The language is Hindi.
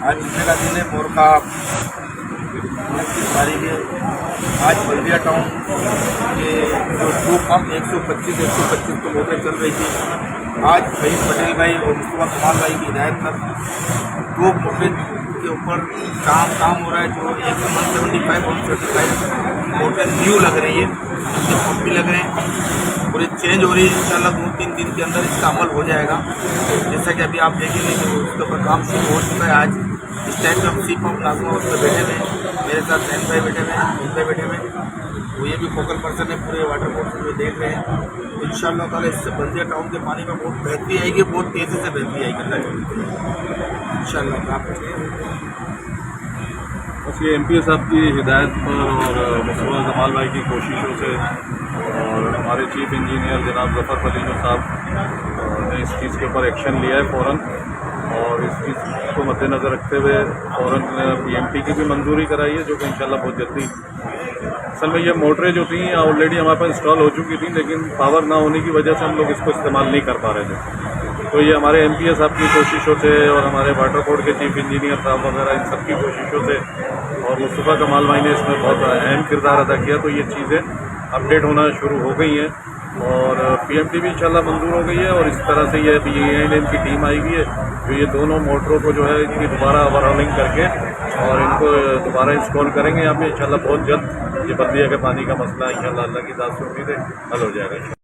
आज जुम्मे का दिन है मोर का तारीख है। आज बल्दिया टाउन के जो टू पंप, एक सौ पच्चीस, एक सौ पच्चीस को मोटर चल रही थी। आज शहीद पटेल भाई और मुस्तफ़ा कमाल भाई की हिदायत पर दो मोटर के ऊपर काम काम हो रहा है, जो एक one seventy five one seventy five motor new लग रही है। इसके पंप भी लग रहे हैं। चेंज हो रही है, इंशाल्लाह दो तीन दिन के अंदर इसका अमल हो जाएगा। जैसा कि अभी आप देखेंगे कि उसके ऊपर काम शुरू हो चुका है आज। इस टाइम पे हम सी पंप नाजमा उस पर बैठे हुए मेरे साथ बहन भाई बैठे हुए हैं बहन भाई बैठे हुए वो ये भी फोकल पर्सन है, पूरे वाटर बोर्ड में देख रहे हैं। तो इन शाला इससे बल्दिया टाउन के पानी में बहुत बेहतरी आएगी, बहुत तेज़ी से बेहतरी आएगी। अल्लाह इन शाला बस ये एम साहब की हिदायत पर और मुस्तफ़ा जमाल भाई की कोशिशों से और चीफ इंजीनियर जनाब जफ़र फलीम साहब ने इस चीज़ के ऊपर एक्शन लिया है फ़ौरन। और इस चीज़ को मद्देनज़र रखते हुए फ़ौरन पीएमटी की भी मंजूरी कराई है, जो कि इंशाल्लाह बहुत जल्दी। असल में ये मोटरें जो थी ऑलरेडी हमारे पास इंस्टॉल हो चुकी थी, लेकिन पावर ना होने की वजह से हम लोग इसको इस्तेमाल नहीं कर पा रहे थे। तो ये हमारे एम साहब की कोशिशों से और हमारे वाटर बोर्ड के चीफ इंजीनियर साहब वगैरह, इन सब की कोशिशों से और मुस्तफ़ा कमाल भाई ने इसमें बहुत अहम किरदार अदा किया। तो ये चीज़ें अपडेट होना शुरू हो गई हैं और पीएमटी भी इंशाल्लाह मंजूर हो गई है और इस तरह से ये बी एन की टीम आई हुई है, जो ये दोनों मोटरों को जो है इनकी दोबारा ओवरहॉलिंग करके और इनको दोबारा इंस्टॉल करेंगे। यहाँ पे इंशाल्लाह बहुत जल्द ये बल्दिया के पानी का मसला इंशाल्लाह अल्लाह की दाद से उम्मीद है हल हो जाएगा।